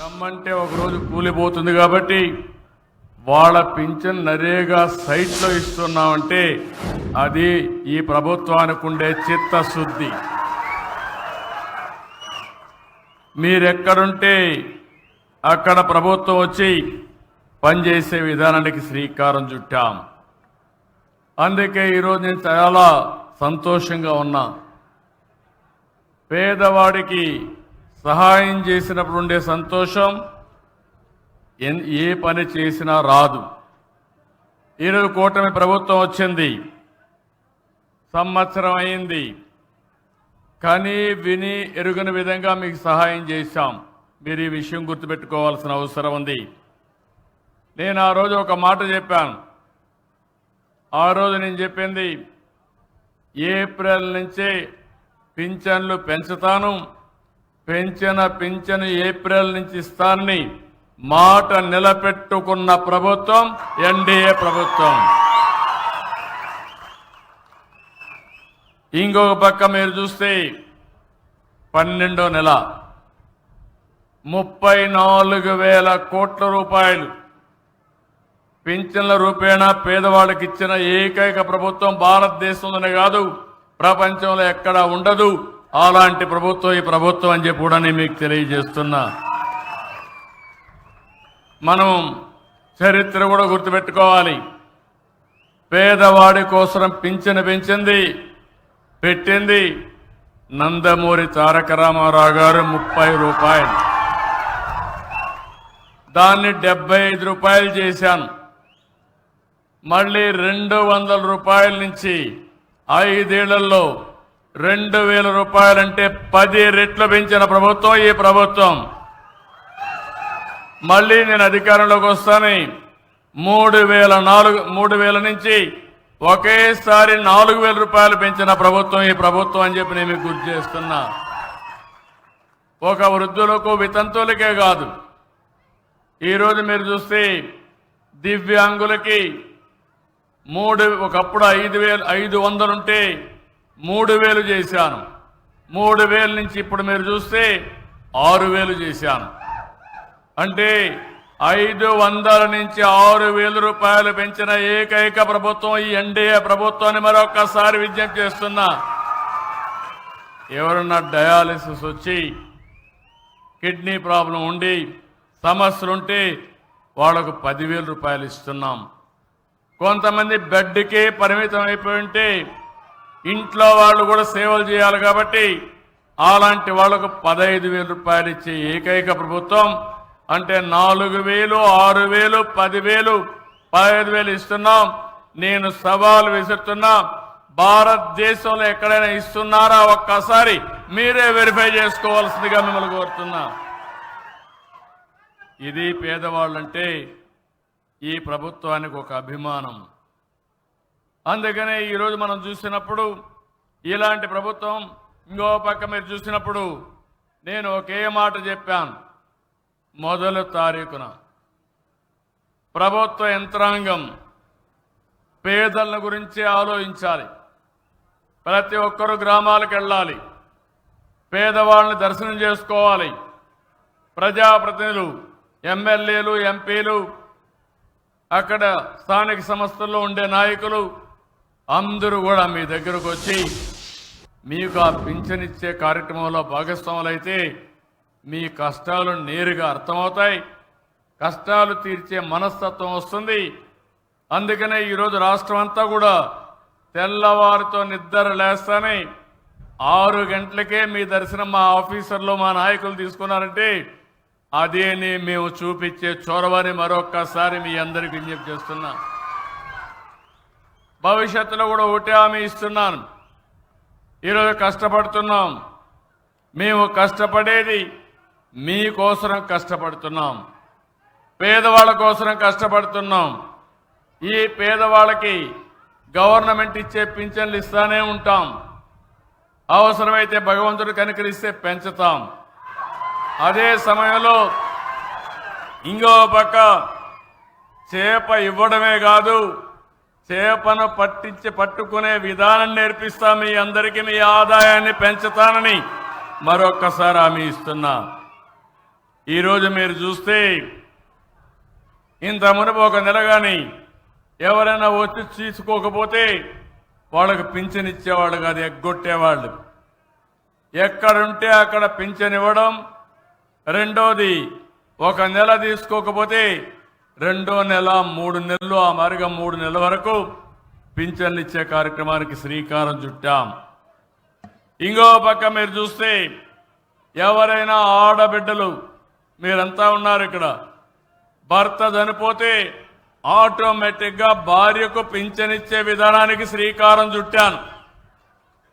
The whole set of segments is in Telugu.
రమ్మంటే ఒకరోజు కూలిపోతుంది కాబట్టి వాళ్ళ పింఛన్ నరేగా సైట్లో ఇస్తున్నామంటే అది ఈ ప్రభుత్వానికి ఉండే చిత్తశుద్ధి. మీరెక్కడుంటే అక్కడ ప్రభుత్వం వచ్చి పనిచేసే విధానానికి శ్రీకారం చుట్టాం. అందుకే ఈరోజు నేను చాలా సంతోషంగా ఉన్నా. పేదవాడికి సహాయం చేసినప్పుడు ఉండే సంతోషం ఏ పని చేసినా రాదు. ఈరోజు కూటమి ప్రభుత్వం వచ్చింది. సంవత్సరం అయింది. కానీ విని ఎరుగని విధంగా మీకు సహాయం చేశాం. మీరు ఈ విషయం గుర్తుపెట్టుకోవాల్సిన అవసరం ఉంది. నేను ఆ రోజు ఒక మాట చెప్పాను. ఆ రోజు నేను చెప్పింది ఏప్రిల్ నుంచే పింఛన్లు పెంచుతాను. పెంచిన పింఛను ఏప్రిల్ నుంచి ఇస్తానని మాట నిలబెట్టుకున్న ప్రభుత్వం ఎన్డీఏ ప్రభుత్వం. ఇంకొక పక్క మీరు చూస్తే పన్నెండో నెల. ముప్పై నాలుగు వేల కోట్ల రూపాయలు పింఛన్ల రూపేణా పేదవాళ్ళకి ఇచ్చిన ఏకైక ప్రభుత్వం భారతదేశంలోనే కాదు ప్రపంచంలో ఎక్కడా ఉండదు. అలాంటి ప్రభుత్వం ఈ ప్రభుత్వం అని చెప్పి కూడా నేను మీకు తెలియజేస్తున్నా. మనం చరిత్ర కూడా గుర్తుపెట్టుకోవాలి. పేదవాడి కోసం పింఛను పెంచింది పెట్టింది నందమూరి తారక రామారావు గారు ముప్పై రూపాయలు. దాన్ని డెబ్బై ఐదు రూపాయలు చేశాను. మళ్ళీ రెండు వందల రూపాయల నుంచి ఐదేళ్ళలో రెండు వేల రూపాయలంటే పది రెట్లు పెంచిన ప్రభుత్వం ఈ ప్రభుత్వం. మళ్ళీ నేను అధికారంలోకి వస్తాను. మూడు వేల నాలుగు మూడు వేల నుంచి ఒకేసారి నాలుగు వేల రూపాయలు పెంచిన ప్రభుత్వం ఈ ప్రభుత్వం అని చెప్పి నేను మీకు గుర్తు చేస్తున్నా. ఒక వృద్ధులకు వితంతువులకే కాదు. ఈరోజు మీరు చూస్తే దివ్యాంగులకి మూడు ఒకప్పుడు ఐదు వేలు ఐదు వందలుంటే మూడు వేలు చేశాను. మూడు వేల నుంచి ఇప్పుడు మీరు చూస్తే ఆరు వేలు చేశాను. అంటే ఐదు వందల నుంచి ఆరు వేల రూపాయలు పెంచిన ఏకైక ప్రభుత్వం ఈ ఎన్డీఏ ప్రభుత్వాన్ని మరొకసారి విజ్ఞప్తి చేస్తున్నా. ఎవరన్నా డయాలిసిస్ వచ్చి కిడ్నీ ప్రాబ్లం ఉండి సమస్యలుంటే వాళ్ళకు పదివేల రూపాయలు ఇస్తున్నాం. కొంతమంది బెడ్కే పరిమితం అయిపోయి ఉంటే ఇంట్లో వాళ్ళు కూడా సేవలు చేయాలి కాబట్టి అలాంటి వాళ్ళకు పదహైదు వేల రూపాయలు ఇచ్చే ఏకైక ప్రభుత్వం అంటే నాలుగు వేలు ఆరు వేలు పదివేలు పదహైదు వేలు ఇస్తున్నాం. నేను సవాలు విసురుతున్నా. భారతదేశంలో ఎక్కడైనా ఇస్తున్నారా ఒక్కసారి మీరే వెరిఫై చేసుకోవాల్సిందిగా మిమ్మల్ని కోరుతున్నా. ఇది పేదవాళ్ళంటే ఈ ప్రభుత్వానికి ఒక అభిమానం. అందుకనే ఈరోజు మనం చూసినప్పుడు ఇలాంటి ప్రభుత్వం ఇంకో పక్క మీరు చూసినప్పుడు నేను ఒకే మాట చెప్పాను. మొదలు తారీఖున ప్రభుత్వ యంత్రాంగం పేదల గురించి ఆలోచించాలి. ప్రతి ఒక్కరు గ్రామాలకు వెళ్ళాలి. పేదవాళ్ళని దర్శనం చేసుకోవాలి. ప్రజాప్రతినిధులు ఎమ్మెల్యేలు ఎంపీలు అక్కడ స్థానిక సంస్థల్లో ఉండే నాయకులు అందరూ కూడా మీ దగ్గరకు వచ్చి మీకు ఆ పింఛన్ ఇచ్చే కార్యక్రమంలో భాగస్వాములైతే మీ కష్టాలు నేరుగా అర్థమవుతాయి. కష్టాలు తీర్చే మనస్తత్వం వస్తుంది. అందుకనే ఈరోజు రాష్ట్రం అంతా కూడా తెల్లవారితో నిద్ర లేస్తానే ఆరు గంటలకే మీ దర్శనం మా ఆఫీసర్లు మా నాయకులు తీసుకున్నారంటే అదేని మేము చూపించే చొరవని మరొక్కసారి మీ అందరికి విజ్ఞప్తి చేస్తున్నాం. భవిష్యత్తులో కూడా ఒకటే హామీ ఇస్తున్నాను. ఈరోజు కష్టపడుతున్నాం. మేము కష్టపడేది మీకోసం కష్టపడుతున్నాం. పేదవాళ్ళ కోసం కష్టపడుతున్నాం. ఈ పేదవాళ్ళకి గవర్నమెంట్ ఇచ్చే పింఛన్లు ఇస్తానే ఉంటాం. అవసరమైతే భగవంతుడు కనుకరిస్తే పెంచుతాం. అదే సమయంలో ఇంకో పక్క చేప ఇవ్వడమే కాదు చేపను పట్టించి పట్టుకునే విధానం నేర్పిస్తా మీ అందరికీ మీ ఆదాయాన్ని పెంచుతానని మరొక్కసారి హామీ ఇస్తున్నా. ఈరోజు మీరు చూస్తే ఇంత మునుపు ఒక నెల కానీ ఎవరైనా వచ్చి తీసుకోకపోతే వాళ్ళకి పింఛన్ ఇచ్చేవాళ్ళు కాదు ఎగ్గొట్టేవాళ్ళు. ఎక్కడుంటే అక్కడ పింఛన్ ఇవ్వడం. రెండోది ఒక నెల తీసుకోకపోతే రెండో నెల మూడు నెలలు ఆ మరిగా మూడు నెలల వరకు పింఛన్లు ఇచ్చే కార్యక్రమానికి శ్రీకారం చుట్టాం. ఇంకో పక్క మీరు చూస్తే ఎవరైనా ఆడబిడ్డలు మీరంతా ఉన్నారు ఇక్కడ. భర్త చనిపోతే ఆటోమేటిక్గా భార్యకు పింఛనిచ్చే విధానానికి శ్రీకారం చుట్టాను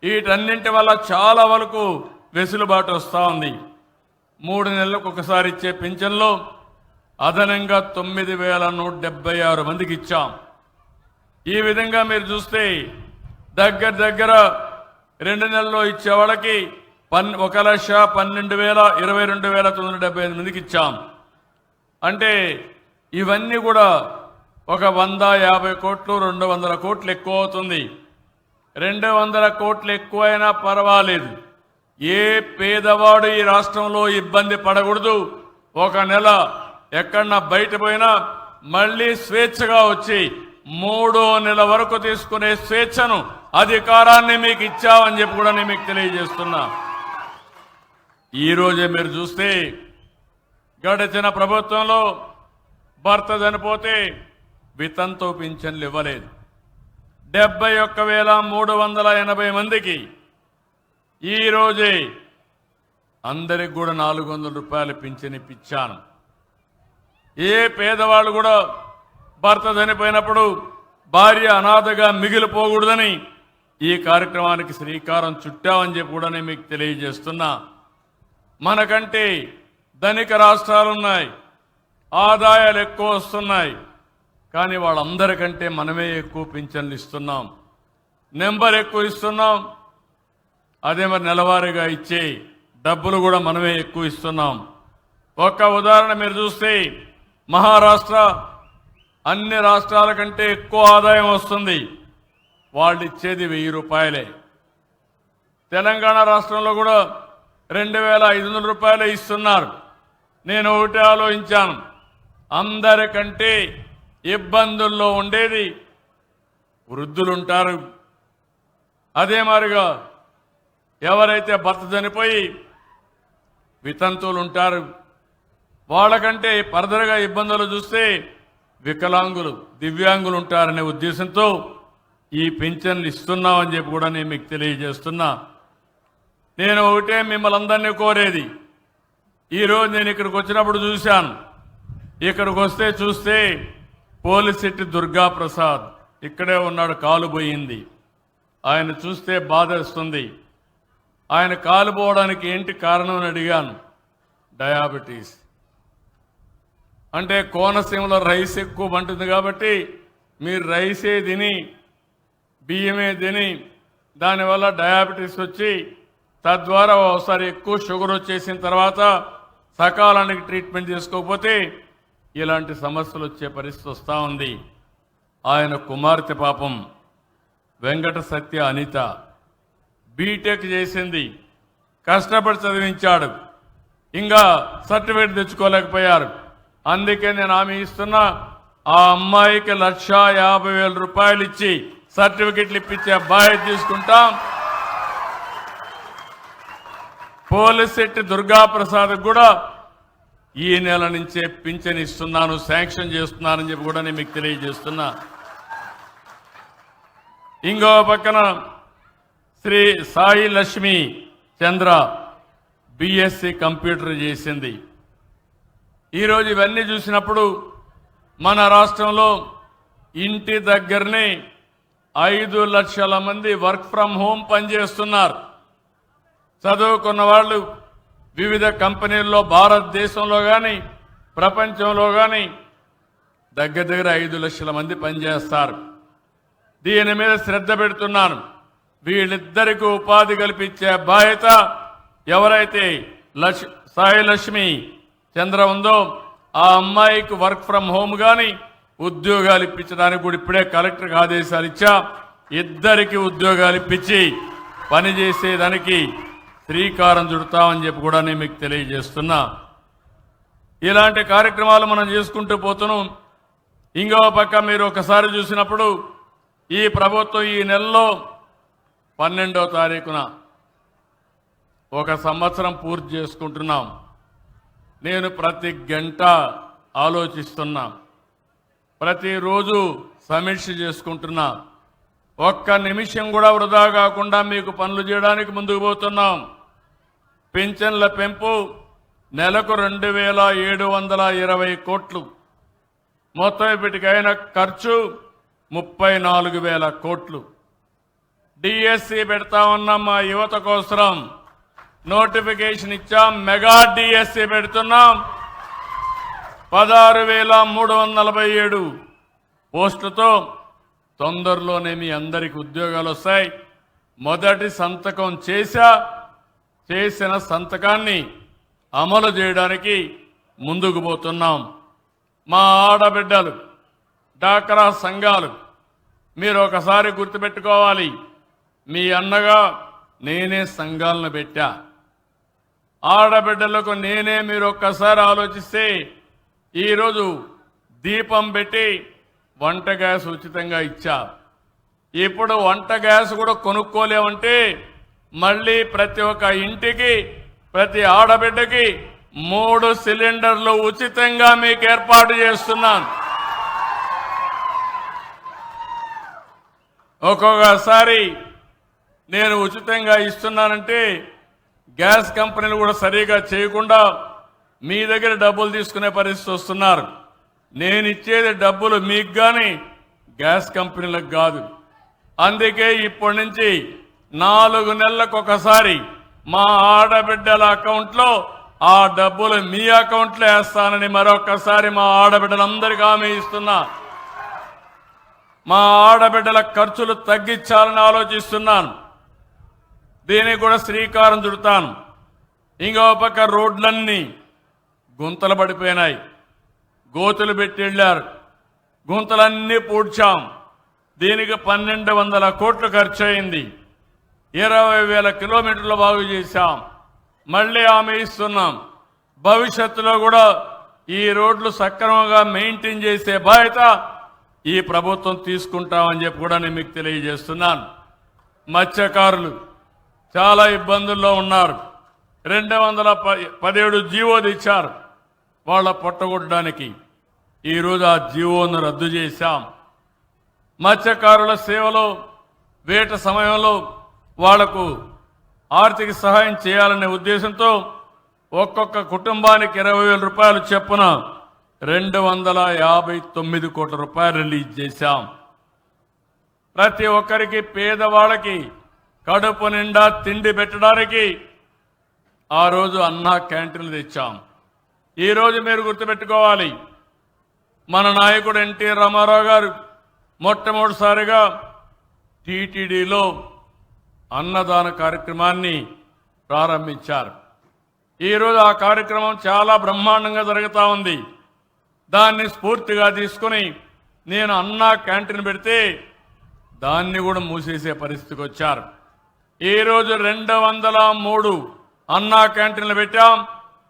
వీటన్నింటి వల్ల చాలా వరకు వెసులుబాటు వస్తూ ఉంది. మూడు నెలలకు ఒకసారి ఇచ్చే పింఛన్లో అదనంగా తొమ్మిది వేల నూట డెబ్బై ఆరు మందికి ఇచ్చాం. ఈ విధంగా మీరు చూస్తే దగ్గర దగ్గర రెండు నెలల్లో ఇచ్చే వాళ్ళకి పన్ ఒక లక్ష పన్నెండు వేల ఇరవై రెండు వేల తొమ్మిది వందల డెబ్బై ఐదు మందికి ఇచ్చాం. అంటే ఇవన్నీ కూడా ఒక వంద యాభై కోట్లు రెండు వందల కోట్లు ఎక్కువ అవుతుంది. రెండు వందల కోట్లు ఎక్కువైనా పర్వాలేదు. ఏ పేదవాడు ఈ రాష్ట్రంలో ఇబ్బంది పడకూడదు. ఒక నెల ఎక్కడన్నా బయట పోయినా మళ్ళీ స్వేచ్ఛగా వచ్చి మూడో నెల వరకు తీసుకునే స్వేచ్ఛను అధికారాన్ని మీకు ఇచ్చామని చెప్పి కూడా నేను మీకు తెలియజేస్తున్నా. ఈ రోజే మీరు చూస్తే గడిచిన ప్రభుత్వంలో భర్త చనిపోతే వితంతో పింఛన్లు ఇవ్వలేదు. డెబ్బై ఒక్క వేల మూడు వందల ఎనభై మందికి ఈరోజే అందరికి కూడా నాలుగు వందల రూపాయలు పింఛన్ ఇప్పించాను. ఏ పేదవాళ్ళు కూడా భర్త చనిపోయినప్పుడు భార్య అనాథగా మిగిలిపోకూడదని ఈ కార్యక్రమానికి శ్రీకారం చుట్టామని చెప్పి కూడా నేను మీకు తెలియజేస్తున్నా. మనకంటే ధనిక రాష్ట్రాలున్నాయి ఆదాయాలు ఎక్కువ వస్తున్నాయి కానీ వాళ్ళందరికంటే మనమే ఎక్కువ పింఛన్లు ఇస్తున్నాం. నెంబర్ ఎక్కువ ఇస్తున్నాం అదే మరి నెలవారీగా ఇచ్చే డబ్బులు కూడా మనమే ఎక్కువ ఇస్తున్నాం. ఒక్క ఉదాహరణ మీరు చూస్తే మహారాష్ట్ర అన్ని రాష్ట్రాల కంటే ఎక్కువ ఆదాయం వస్తుంది. వాళ్ళు ఇచ్చేది వెయ్యి రూపాయలే. తెలంగాణ రాష్ట్రంలో కూడా రెండు వేల ఐదు వందల రూపాయలే ఇస్తున్నారు. నేను ఒకటి ఆలోచించాను. అందరికంటే ఇబ్బందుల్లో ఉండేది వృద్ధులుంటారు. అదే మారిగా ఎవరైతే భర్త చనిపోయి వితంతువులు ఉంటారు వాళ్ళకంటే ఫర్దర్గా ఇబ్బందులు చూస్తే వికలాంగులు దివ్యాంగులు ఉంటారనే ఉద్దేశంతో ఈ పింఛన్లు ఇస్తున్నామని చెప్పి కూడా నేను మీకు తెలియజేస్తున్నా. నేను ఒకటే మిమ్మల్ని అందరినీ కోరేది. ఈరోజు నేను ఇక్కడికి వచ్చినప్పుడు చూశాను. ఇక్కడికి వస్తే చూస్తే పోలిశెట్టి దుర్గా ప్రసాద్ ఇక్కడే ఉన్నాడు కాలు పోయింది. ఆయన చూస్తే బాధేస్తుంది. ఆయన కాలు పోవడానికి ఏంటి కారణం అని అడిగాను. డయాబెటీస్. అంటే కోనసీమలో రైస్ ఎక్కువ పంటుంది కాబట్టి మీరు రైసే తిని బియ్యమే తిని దానివల్ల డయాబెటీస్ వచ్చి తద్వారా ఒకసారి ఎక్కువ షుగర్ వచ్చేసిన తర్వాత సకాలానికి ట్రీట్మెంట్ చేసుకోకపోతే ఇలాంటి సమస్యలు వచ్చే పరిస్థితి వస్తూ ఉంది. ఆయన కుమార్తె పాపం వెంకట సత్య అనిత బీటెక్ చేసింది కష్టపడి చదివించాడు ఇంకా సర్టిఫికేట్ తెచ్చుకోలేకపోయారు. అందుకే నేను హామీ ఇస్తున్నా ఆ అమ్మాయికి లక్ష యాభై వేల రూపాయలు ఇచ్చి సర్టిఫికెట్లు ఇప్పించే బాధ్యత తీసుకుంటాం. పోలిశెట్టి దుర్గాప్రసాద్ కూడా ఈ నెల నుంచే పింఛన్ ఇస్తున్నాను శాంక్షన్ చేస్తున్నానని చెప్పి కూడా నేను మీకు తెలియజేస్తున్నా. ఇంకో పక్కన శ్రీ సాయి లక్ష్మి చంద్ర బిఎస్సి కంప్యూటర్ చేసింది. ఈరోజు ఇవన్నీ చూసినప్పుడు మన రాష్ట్రంలో ఇంటి దగ్గరనే ఐదు లక్షల మంది వర్క్ ఫ్రం హోమ్ పనిచేస్తున్నారు. చదువుకున్న వాళ్ళు వివిధ కంపెనీల్లో భారతదేశంలో కానీ ప్రపంచంలో కానీ దగ్గర దగ్గర ఐదు లక్షల మంది పనిచేస్తారు. దీని మీద శ్రద్ధ పెడుతున్నాను. వీళ్ళిద్దరికీ ఉపాధి కల్పించే బాధ్యత ఎవరైతే లక్ష సాయి లక్ష్మి చంద్ర ఉందో ఆ అమ్మాయికి వర్క్ ఫ్రం హోమ్ కానీ ఉద్యోగాలు ఇప్పించడానికి కూడా ఇప్పుడే కలెక్టర్కి ఆదేశాలు ఇచ్చా. ఇద్దరికి ఉద్యోగాలు ఇప్పించి పనిచేసేదానికి శ్రీకారం చుడతామని చెప్పి కూడా నేను మీకు తెలియజేస్తున్నా. ఇలాంటి కార్యక్రమాలు మనం చేసుకుంటూ పోతున్నాం ఇంకో పక్క మీరు ఒకసారి చూసినప్పుడు ఈ ప్రభుత్వం ఈ నెలలో పన్నెండో తారీఖున ఒక సంవత్సరం పూర్తి చేసుకుంటున్నాం. నేను ప్రతి గంట ఆలోచిస్తున్నా. ప్రతిరోజు సమీక్ష చేసుకుంటున్నా. ఒక్క నిమిషం కూడా వృధా కాకుండా మీకు పనులు చేయడానికి ముందుకు పోతున్నాం. పింఛన్ల పెంపు నెలకు రెండు వేల ఏడు వందల ఇరవై కోట్లు. మొత్తం ఇప్పటికైన ఖర్చు ముప్పై నాలుగు వేల కోట్లు. డిఎస్సి పెడతా ఉన్నాం మా యువత కోసం నోటిఫికేషన్ ఇచ్చాం మెగా డిఎస్సి పెడుతున్నాం. పదహారు వేల మూడు వందల నలభై ఏడు పోస్టులతో తొందరలోనే మీ అందరికి ఉద్యోగాలు వస్తాయి. మొదటి సంతకం చేశా చేసిన సంతకాన్ని అమలు చేయడానికి ముందుకు పోతున్నాం. మా ఆడబిడ్డలు డాక్రా సంఘాలు మీరు ఒకసారి గుర్తుపెట్టుకోవాలి. మీ అన్నగా నేనే సంఘాలను పెట్టా. ఆడబిడ్డలకు నేనే మీరు ఒక్కసారి ఆలోచిస్తే ఈరోజు దీపం పెట్టి వంట గ్యాస్ ఉచితంగా ఇచ్చా. ఇప్పుడు వంట గ్యాస్ కూడా కొనుక్కోలేమంటే మళ్ళీ ప్రతి ఒక్క ఇంటికి ప్రతి ఆడబిడ్డకి మూడు సిలిండర్లు ఉచితంగా మీకు ఏర్పాటు చేస్తున్నాను. ఒక్కొక్కసారి నేను ఉచితంగా ఇస్తున్నానంటే గ్యాస్ కంపెనీలు కూడా సరిగా చేయకుండా మీ దగ్గర డబ్బులు తీసుకునే పరిస్థితి వస్తున్నారు. నేను ఇచ్చేది డబ్బులు మీకు కానీ గ్యాస్ కంపెనీలకు కాదు. అందుకే ఇప్పటి నుంచి నాలుగు నెలలకు ఒకసారి మా ఆడబిడ్డల అకౌంట్లో ఆ డబ్బులు మీ అకౌంట్లో వేస్తానని మరొకసారి మా ఆడబిడ్డలందరికీ హామీ ఇస్తున్నా. మా ఆడబిడ్డల ఖర్చులు తగ్గించాలని ఆలోచిస్తున్నాను. దీనికి కూడా శ్రీకారం చుడతాను. ఇంకో పక్క రోడ్లన్నీ గుంతలు పడిపోయినాయి. గోతులు పెట్టి వెళ్ళారు. గుంతలన్నీ పూడ్చాం. దీనికి పన్నెండు వందల కోట్లు ఖర్చు అయింది ఇరవై వేల కిలోమీటర్లు బాగు చేశాం. మళ్ళీ హామీ ఇస్తున్నాం. భవిష్యత్తులో కూడా ఈ రోడ్లు సక్రమంగా మెయింటైన్ చేసే బాధ్యత ఈ ప్రభుత్వం తీసుకుంటామని చెప్పి కూడా నేను మీకు తెలియజేస్తున్నాను. మత్స్యకారులు చాలా ఇబ్బందుల్లో ఉన్నారు. రెండు వందల పదిహేడు జీవో తెచ్చారు. వాళ్ళ పొట్టగొట్టడానికి. ఈరోజు ఆ జీవోను రద్దు చేశాం. మత్స్యకారుల సేవలో వేట సమయంలో వాళ్ళకు ఆర్థిక సహాయం చేయాలనే ఉద్దేశంతో ఒక్కొక్క కుటుంబానికి ఇరవై వేల రూపాయలు చెప్పున రెండు వందల యాభై తొమ్మిది కోట్ల రూపాయలు రిలీజ్ చేశాం. ప్రతి ఒక్కరికి పేదవాళ్ళకి కడుపు నిండా తిండి పెట్టడానికి ఆ రోజు అన్నా క్యాంటీన్లు తెచ్చాం. ఈ రోజు మీరు గుర్తుపెట్టుకోవాలి మన నాయకుడు ఎన్టీ రామారావు గారు మొట్టమొదటిసారిగా టీటీడీలో అన్నదాన కార్యక్రమాన్ని ప్రారంభించారు. ఈరోజు ఆ కార్యక్రమం చాలా బ్రహ్మాండంగా జరుగుతూ ఉంది. దాన్ని స్ఫూర్తిగా తీసుకుని నేను అన్నా క్యాంటీన్ పెడితే దాన్ని కూడా మూసేసే పరిస్థితికి వచ్చారు. ఈరోజు రెండు వందల మూడు అన్నా క్యాంటీన్లు పెట్టాం.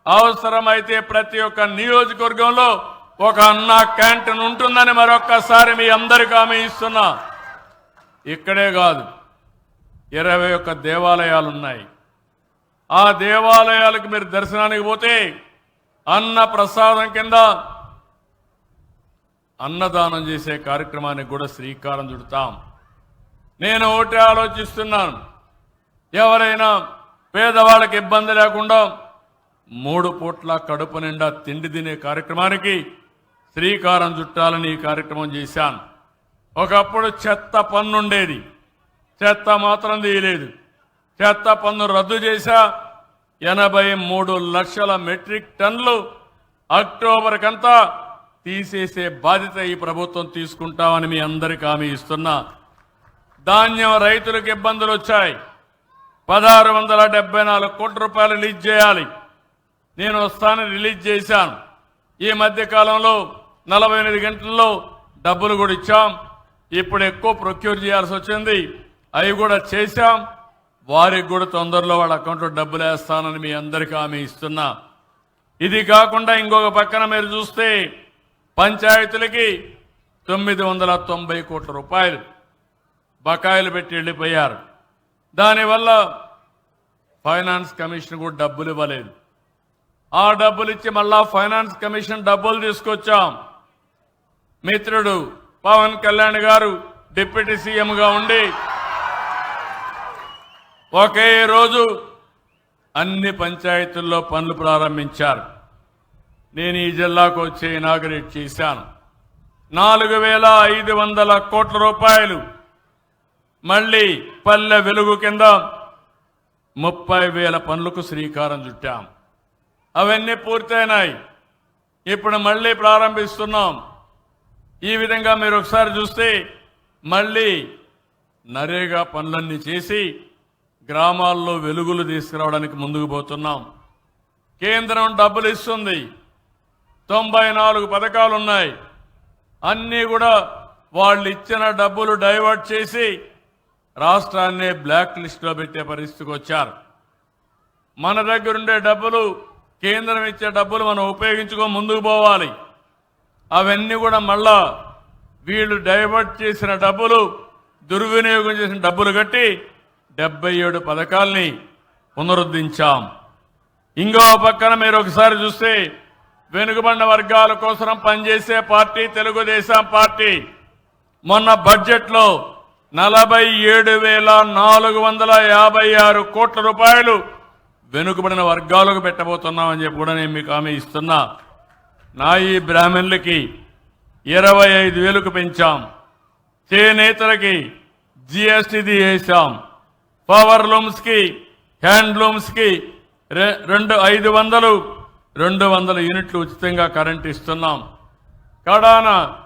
అవసరమైతే ప్రతి ఒక్క నియోజకవర్గంలో ఒక అన్నా క్యాంటీన్ ఉంటుందని మరొక్కసారి మీ అందరికీ హామీ ఇస్తున్నా. ఇక్కడే కాదు ఇరవై ఒక్క దేవాలయాలు ఉన్నాయి ఆ దేవాలయాలకు మీరు దర్శనానికి పోతే అన్న ప్రసాదం కింద అన్నదానం చేసే కార్యక్రమానికి కూడా శ్రీకారం చుడతాం. నేను ఒకటే ఆలోచిస్తున్నాను. ఎవరైనా పేదవాళ్ళకి ఇబ్బంది లేకుండా మూడు పూట్ల కడుపు నిండా తిండి తినే కార్యక్రమానికి శ్రీకారం చుట్టాలని ఈ కార్యక్రమం చేశాను. ఒకప్పుడు చెత్త పన్ను ఉండేది చెత్త మాత్రం తీయలేదు. చెత్త పన్ను రద్దు చేశా. ఎనభై మూడు లక్షల మెట్రిక్ టన్లు అక్టోబర్ కంతా తీసేసే బాధ్యత ఈ ప్రభుత్వం తీసుకుంటామని మీ అందరికీ హామీ ఇస్తున్నా. ధాన్యం రైతులకు ఇబ్బందులు వచ్చాయి పదహారు వందల డెబ్బై నాలుగు కోట్ల రూపాయలు రిలీజ్ చేయాలి. నేను వస్తానని రిలీజ్ చేశాను. ఈ మధ్య కాలంలో నలభై ఎనిమిది గంటల్లో డబ్బులు కూడా ఇచ్చాం. ఇప్పుడు ఎక్కువ ప్రొక్యూర్ చేయాల్సి వచ్చింది. అవి కూడా చేశాం. వారికి కూడా తొందరలో వాళ్ళ అకౌంట్లో డబ్బులు వేస్తానని మీ అందరికీ హామీ ఇస్తున్నా. ఇది కాకుండా ఇంకొక పక్కన మీరు చూస్తే పంచాయతీలకి తొమ్మిది వందల తొంభై కోట్ల రూపాయలు బకాయిలు పెట్టి వెళ్ళిపోయారు. దానివల్ల ఫైనాన్స్ కమిషన్ కూడా డబ్బులు ఇవ్వలేదు. ఆ డబ్బులు ఇచ్చి మళ్ళా ఫైనాన్స్ కమిషన్ డబ్బులు తీసుకొచ్చాం. మిత్రుడు పవన్ కళ్యాణ్ గారు డిప్యూటీ సీఎంగా ఉండి ఒకే రోజు అన్ని పంచాయతీల్లో పనులు ప్రారంభించారు. నేను ఈ జిల్లాకు వచ్చి ఇనాగరేట్ చేశాను. నాలుగు వేల ఐదు వందల కోట్ల రూపాయలు మళ్ళీ పల్లె వెలుగు కింద ముప్పై వేల పనులకు శ్రీకారం చుట్టాం. అవన్నీ పూర్తయినాయి. ఇప్పుడు మళ్ళీ ప్రారంభిస్తున్నాం. ఈ విధంగా మీరు ఒకసారి చూస్తే మళ్ళీ నరేగా పనులన్నీ చేసి గ్రామాల్లో వెలుగులు తీసుకురావడానికి ముందుకు పోతున్నాం. కేంద్రం డబ్బులు ఇస్తుంది. తొంభై నాలుగు పథకాలు ఉన్నాయి అన్నీ కూడా వాళ్ళు ఇచ్చిన డబ్బులు డైవర్ట్ చేసి రాష్ట్రాన్ని బ్లాక్ లిస్టులో పెట్టే పరిస్థితికి వచ్చారు. మన దగ్గర ఉండే డబ్బులు కేంద్రం ఇచ్చే డబ్బులు మనం ఉపయోగించుకో ముందుకు పోవాలి. అవన్నీ కూడా మళ్ళా వీళ్ళు డైవర్ట్ చేసిన డబ్బులు దుర్వినియోగం చేసిన డబ్బులు కట్టి డెబ్బై ఏడు పథకాల్ని పునరుద్ధరించాం ఇంకో పక్కన మీరు ఒకసారి చూస్తే వెనుకబడిన వర్గాల కోసం పనిచేసే పార్టీ తెలుగుదేశం పార్టీ. మొన్న బడ్జెట్లో నలభై ఏడు వేల నాలుగు వందల యాభై ఆరు కోట్ల రూపాయలు వెనుకబడిన వర్గాలకు పెట్టబోతున్నామని చెప్పి కూడా నేను మీకు హామీ ఇస్తున్నా. నా ఈ బ్రాహ్మణులకి ఇరవై ఐదు వేలకు పెంచాం. చేనేతలకి జిఎస్టిది వేసాం పవర్ లూమ్స్కి హ్యాండ్లూమ్స్కి రె- రెండు ఐదు వందలు రెండు వందల యూనిట్లు ఉచితంగా కరెంట్ ఇస్తున్నాం. కడాన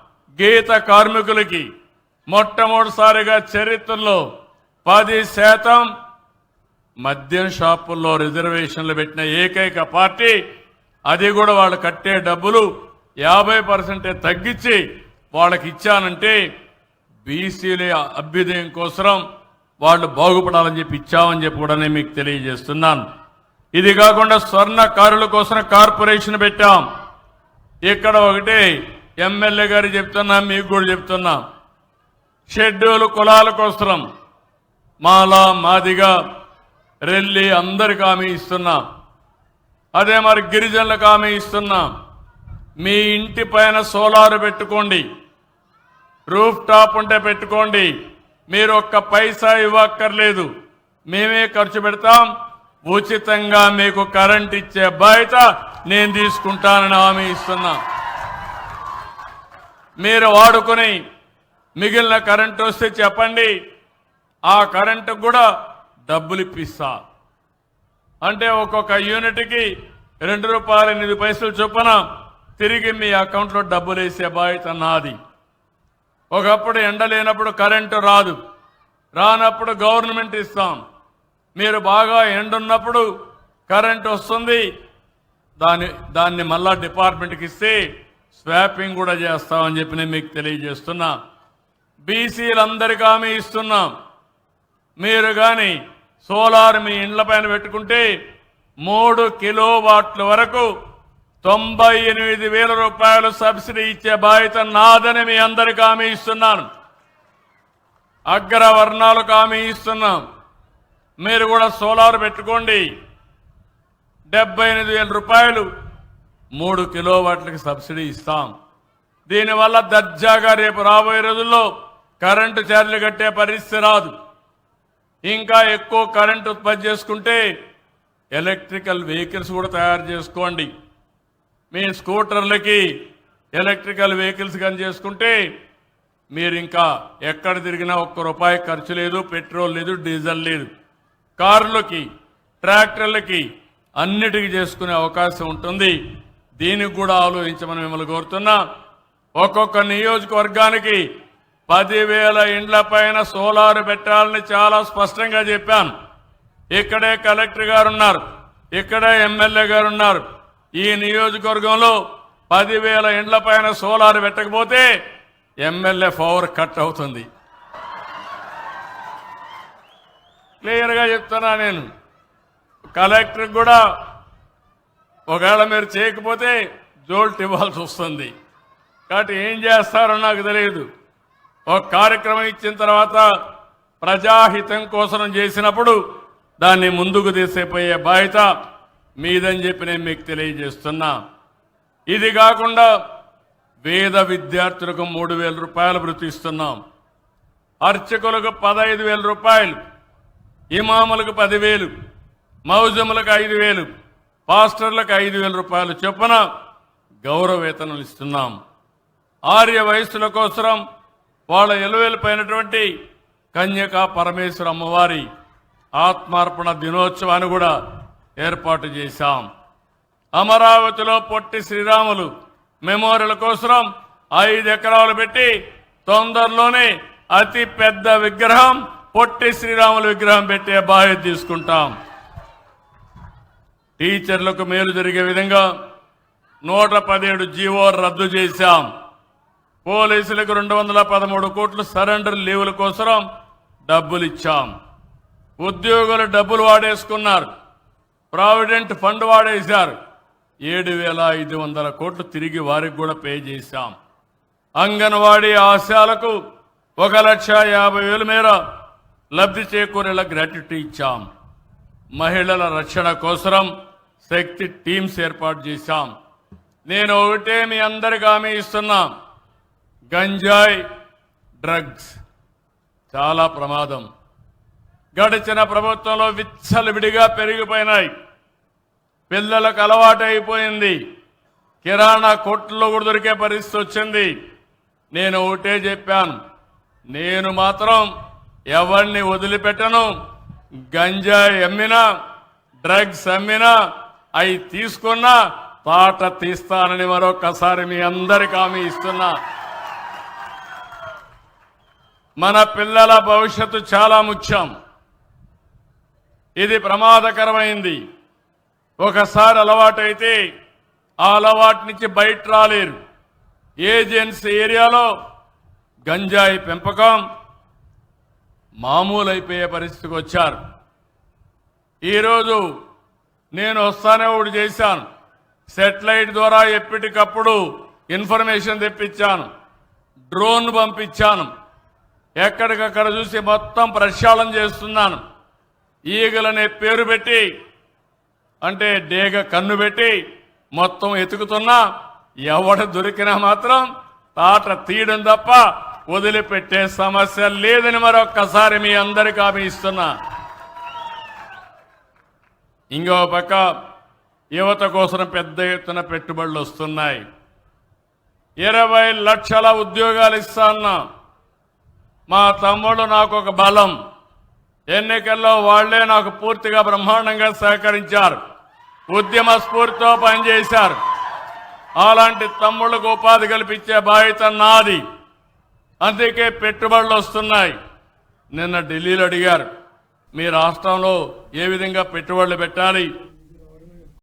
గీత కార్మికులకి మొట్టమొదటిసారిగా చరిత్రలో పది శాతం మద్యం షాపుల్లో రిజర్వేషన్లు పెట్టిన ఏకైక పార్టీ అది కూడా వాళ్ళు కట్టే డబ్బులు యాభై పర్సెంటే తగ్గించి వాళ్ళకి ఇచ్చానంటే బీసీల అభ్యుదయం కోసం వాళ్ళు బాగుపడాలని చెప్పి ఇచ్చామని చెప్పి కూడా నేను మీకు తెలియజేస్తున్నాను. ఇది కాకుండా స్వర్ణకారుల కోసం కార్పొరేషన్ పెట్టాం. ఇక్కడ ఒకటి ఎమ్మెల్యే గారు చెప్తున్నా మీకు కూడా చెప్తున్నాం. షెడ్యూల్ కులాల కోసం మాలా మాదిగా రెల్లి అందరికి హామీ ఇస్తున్నాం. అదే మరి గిరిజనులకు హామీ ఇస్తున్నాం. మీ ఇంటి పైన సోలార్ పెట్టుకోండి. రూఫ్ టాప్ ఉంటే పెట్టుకోండి. మీరు ఒక్క పైసా ఇవ్వక్కర్లేదు. మేమే ఖర్చు పెడతాం. ఉచితంగా మీకు కరెంట్ ఇచ్చే బయట నేను తీసుకుంటానని హామీ ఇస్తున్నా. మీరు వాడుకొని మిగిలిన కరెంట్ వస్తే చెప్పండి. ఆ కరెంటు కూడా డబ్బులు ఇప్పిస్తా. అంటే ఒక్కొక్క యూనిట్కి రెండు రూపాయల ఎనిమిది పైసలు చొప్పున తిరిగి మీ అకౌంట్లో డబ్బులు వేసే బాధ్యత నాది. ఒకప్పుడు ఎండ లేనప్పుడు కరెంటు రాదు. రానప్పుడు గవర్నమెంట్ ఇస్తాం. మీరు బాగా ఎండ ఉన్నప్పుడు కరెంట్ వస్తుంది. దాన్ని దాన్ని మళ్ళా డిపార్ట్మెంట్కి ఇస్తే స్వాపింగ్ కూడా చేస్తామని చెప్పి నేను మీకు తెలియజేస్తున్నా. బీసీలందరికీ హామీ ఇస్తున్నాం. మీరు కానీ సోలార్ మీ ఇండ్ల పైన పెట్టుకుంటే మూడు కిలో వాట్ల వరకు తొంభై ఎనిమిది వేల రూపాయలు సబ్సిడీ ఇచ్చే బాధ్యత నాదని మీ అందరికీ హామీ ఇస్తున్నాను. అగ్రవర్ణాలకు హామీ ఇస్తున్నాం. మీరు కూడా సోలార్ పెట్టుకోండి. డెబ్బై ఎనిమిది వేల రూపాయలు మూడు కిలో వాట్లకి సబ్సిడీ ఇస్తాం. దీనివల్ల దర్జాగా రేపు రాబోయే రోజుల్లో కరెంటు ఛార్జీలు కట్టే పరిస్థితి రాదు. ఇంకా ఎక్కువ కరెంట్ ఉత్పత్తి చేసుకుంటే ఎలక్ట్రికల్ వెహికల్స్ కూడా తయారు చేసుకోండి. మీ స్కూటర్లకి ఎలక్ట్రికల్ వెహికల్స్ కానీ చేసుకుంటే మీరు ఇంకా ఎక్కడ తిరిగినా ఒక్క రూపాయి ఖర్చు లేదు పెట్రోల్ లేదు డీజిల్ లేదు. కార్లకి ట్రాక్టర్లకి అన్నిటికీ చేసుకునే అవకాశం ఉంటుంది. దీనికి కూడా ఆలోచించమని మిమ్మల్ని కోరుతున్నా. ఒక్కొక్క నియోజకవర్గానికి పదివేల ఇండ్ల పైన సోలార్ పెట్టాలని చాలా స్పష్టంగా చెప్పాను. ఇక్కడే కలెక్టర్ గారు ఉన్నారు ఇక్కడే ఎమ్మెల్యే గారు ఉన్నారు ఈ నియోజకవర్గంలో పదివేల ఇండ్ల పైన సోలార్ పెట్టకపోతే ఎమ్మెల్యే పవర్ కట్ అవుతుంది. క్లియర్గా చెప్తున్నా నేను. కలెక్టర్ కూడా ఒకవేళ మీరు చేయకపోతే జోల్ట్ ఇవ్వాల్సి వస్తుంది. కాబట్టి ఏం చేస్తారో నాకు తెలియదు. ఒక కార్యక్రమం ఇచ్చిన తర్వాత ప్రజాహితం కోసం చేసినప్పుడు దాన్ని ముందుకు తీసేపోయే బాధ్యత మీదని చెప్పి నేను మీకు తెలియజేస్తున్నా. ఇది కాకుండా వేద విద్యార్థులకు మూడు వేల రూపాయలు వృత్తిస్తున్నాం. అర్చకులకు పదహైదు వేల రూపాయలు ఇమాములకు పదివేలు మౌజములకు ఐదు వేలు పాస్టర్లకు ఐదు వేల రూపాయలు చొప్పున గౌరవ వేతనం ఇస్తున్నాం. ఆర్య వయస్సుల కోసం వాళ్ళ ఎలువెలిపోయినటువంటి కన్యక పరమేశ్వర అమ్మవారి ఆత్మార్పణ దినోత్సవాన్ని కూడా ఏర్పాటు చేశాం. అమరావతిలో పొట్టి శ్రీరాములు మెమోరియల్ కోసం ఐదు ఎకరాలు పెట్టి తొందరలోనే అతి పెద్ద విగ్రహం పొట్టి శ్రీరాములు విగ్రహం పెట్టే బాధ్యత తీసుకుంటాం. టీచర్లకు మేలు జరిగే విధంగా నూట పదిహేడు జీవో రద్దు చేశాం. పోలీసులకు రెండు వందల పదమూడు కోట్లు సరెండర్ లీవుల కోసం డబ్బులు ఇచ్చాం ఉద్యోగులు డబ్బులు వాడేసుకున్నారు. Provident fund వాడేశారు. ఏడు వేల ఐదు వందల కోట్లు తిరిగి వారికి కూడా పే చేశాం. అంగన్వాడీ ఆశాలకు ఒక లక్ష యాభై వేల మేర లబ్ధి చేకూరేలా గ్రాట్యుటీ ఇచ్చాం. మహిళల రక్షణ కోసరం శక్తి టీమ్స్ ఏర్పాటు చేశాం. నేను ఒకటే మీ అందరికి హామీ ఇస్తున్నా. గంజాయి డ్రగ్స్ చాలా ప్రమాదం. గడిచిన ప్రభుత్వంలో విచ్చలవిడిగా పెరిగిపోయినాయి. పిల్లలకు అలవాటు అయిపోయింది కిరాణా కొట్లో కూడా దొరికే పరిస్థితి వచ్చింది. నేను ఒకటే చెప్పాను. నేను మాత్రం ఎవరిని వదిలిపెట్టను. గంజాయి అమ్మినా డ్రగ్స్ అమ్మినా అవి తీసుకున్నా తాట తీస్తానని మరొకసారి మీ అందరికి హామీ ఇస్తున్నా. మన పిల్లల భవిష్యత్తు చాలా ముఖ్యం. ఇది ప్రమాదకరమైంది. ఒకసారి అలవాటైతే ఆ అలవాటు నుంచి బయట రాలేరు. ఏజెన్సీ ఏరియాలో గంజాయి పెంపకం మామూలు అయిపోయే పరిస్థితికి వచ్చారు. ఈరోజు నేను వస్తానే ఒకటి చేశాను. సెటిలైట్ ద్వారా ఎప్పటికప్పుడు ఇన్ఫర్మేషన్ తెప్పించాను. డ్రోన్ పంపించాను. ఎక్కడికక్కడ చూసి మొత్తం ప్రక్షాళన చేస్తున్నాను. ఈగలనే పేరు పెట్టి అంటే డేగ కన్ను పెట్టి మొత్తం ఎతుకుతున్నా ఎవడు దొరికినా మాత్రం తాట తీయడం తప్ప వదిలిపెట్టే సమస్య లేదని మరొక్కసారి మీ అందరికీ హామీ ఇస్తున్నా. ఇంకో పక్క యువత కోసం పెద్ద ఎత్తున పెట్టుబడులు వస్తున్నాయి. ఇరవై లక్షల ఉద్యోగాలు ఇస్తా అన్నా మా తమ్ముడు నాకు ఒక బలం. ఎన్నికల్లో వాళ్ళే నాకు పూర్తిగా బ్రహ్మాండంగా సహకరించారు. ఉద్యమ స్ఫూర్తితో పనిచేశారు. అలాంటి తమ్ముళ్ళకు ఉపాధి కల్పించే బాధ్యత నాది. అందుకే పెట్టుబడులు వస్తున్నాయి. నిన్న ఢిల్లీలో అడిగారు మీ రాష్ట్రంలో ఏ విధంగా పెట్టుబడులు పెట్టాలి?